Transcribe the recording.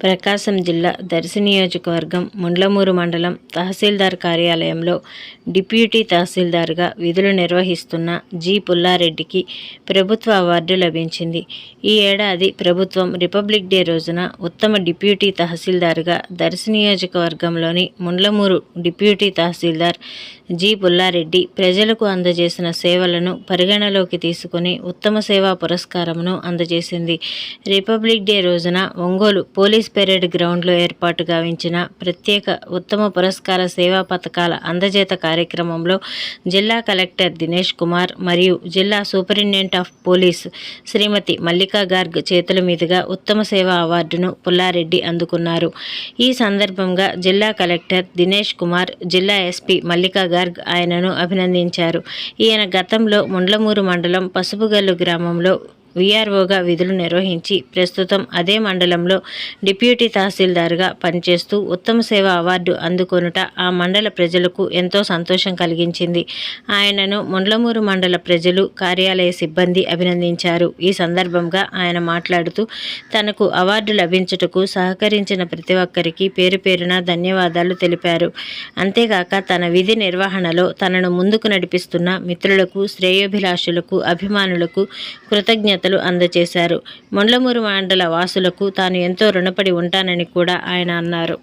ప్రకాశం జిల్లా దర్శి నియోజకవర్గం ముండ్లమూరు మండలం తహసీల్దార్ కార్యాలయంలో డిప్యూటీ తహసీల్దార్గా విధులు నిర్వహిస్తున్న జి పుల్లారెడ్డికి ప్రభుత్వ అవార్డు లభించింది. ఈ ఏడాది ప్రభుత్వం రిపబ్లిక్ డే రోజున ఉత్తమ డిప్యూటీ తహసీల్దార్గా దర్శి నియోజకవర్గంలోని ముండ్లమూరు డిప్యూటీ తహసీల్దార్ జి. పుల్లారెడ్డి ప్రజలకు అందజేసిన సేవలను పరిగణలోకి తీసుకుని ఉత్తమ సేవా పురస్కారమును అందజేసింది. రిపబ్లిక్ డే రోజున ఒంగోలు పోలీస్ పెరేడ్ గ్రౌండ్లో ఏర్పాటు గావించిన ప్రత్యేక ఉత్తమ పురస్కార సేవా పథకాల అందజేత కార్యక్రమంలో జిల్లా కలెక్టర్ దినేష్ కుమార్ మరియు జిల్లా superintendent of police Srimathi Mallika Garg చేతుల మీదుగా ఉత్తమ సేవా అవార్డును పుల్లారెడ్డి అందుకున్నారు. ఈ సందర్భంగా జిల్లా కలెక్టర్ దినేష్ కుమార్ జిల్లా ఎస్పీ మల్లికా గార్గ్ ఆయనను అభినందించారు. ఈయన గతంలో ముండ్లమూరు మండలం పసుపుగల్లు గ్రామంలో విఆర్ఓగా విధులు నిర్వహించి ప్రస్తుతం అదే మండలంలో డిప్యూటీ తహసీల్దార్గా పనిచేస్తూ ఉత్తమ సేవ అవార్డు అందుకొనుట ఆ మండల ప్రజలకు ఎంతో సంతోషం కలిగించింది. ఆయనను ముండ్లమూరు మండల ప్రజలు కార్యాలయ సిబ్బంది అభినందించారు. ఈ సందర్భంగా ఆయన మాట్లాడుతూ తనకు అవార్డు లభించుటకు సహకరించిన ప్రతి ఒక్కరికి పేరు పేరున ధన్యవాదాలు తెలిపారు. అంతేగాక తన విధి నిర్వహణలో తనను ముందుకు నడిపిస్తున్న మిత్రులకు శ్రేయోభిలాషులకు అభిమానులకు కృతజ్ఞతలు అందజేశారు. మొండ్లమూరు మండల వాసులకు తాను ఎంతో రుణపడి ఉంటానని కూడా ఆయన అన్నారు.